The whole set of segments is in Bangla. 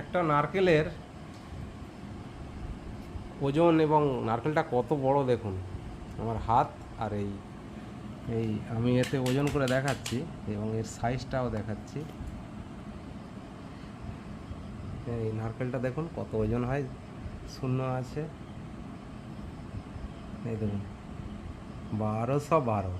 একটা নারকেলের ওজন এবং নারকেলটা কত বড় দেখুন। আমার হাত আর এই এই আমি এতে ওজন করে দেখাচ্ছি এবং এর সাইজটাও দেখাচ্ছি। এই নারকেলটা দেখুন কত ওজন হয়, শূন্য আছে। এই দেখুন, বারোশো বারো।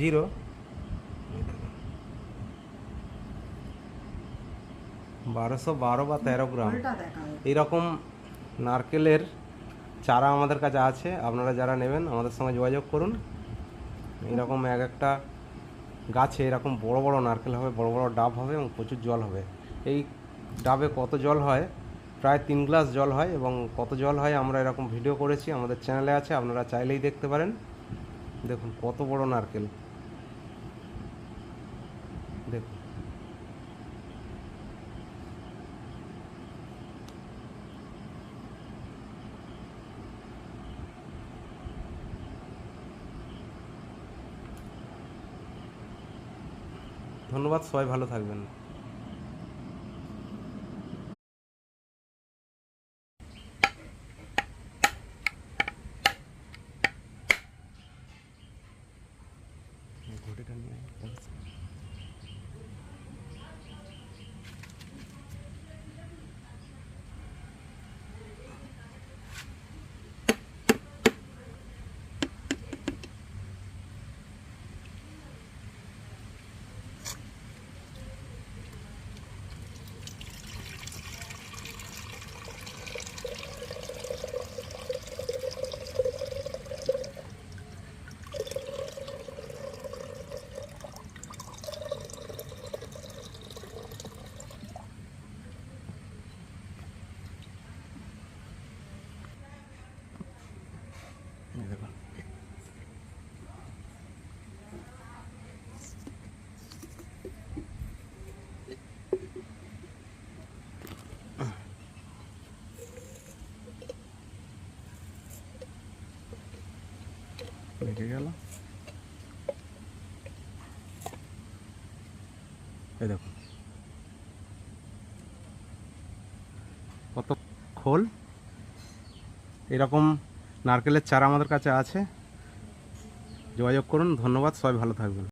জিরো। বারোশো বারো বা তেরো গ্রাম। এইরকম নারকেলের চারা আমাদের কাছে আছে আপনারা যারা নেবেন আমাদের সঙ্গে যোগাযোগ করুন। এরকম এক একটা গাছে এরকম বড় বড় নারকেল হবে বড় বড় ডাব হবে এবং প্রচুর জল হবে। এই ডাবে কত জল হয়? প্রায় তিন গ্লাস জল হয় এবং কত জল হয় আমরা এরকম ভিডিও করেছি আমাদের চ্যানেলে আছে আপনারা চাইলেই দেখতে পারেন। দেখুন কত বড় নারকেল। দেখুন। ধন্যবাদ সবাই ভালো থাকবেন। वीडियो करने आए দেখুন। কত খোল এরকম নারকেলের চারা আমাদের কাছে আছে। যোগাযোগ করুন ধন্যবাদ সবাই ভালো থাকবেন।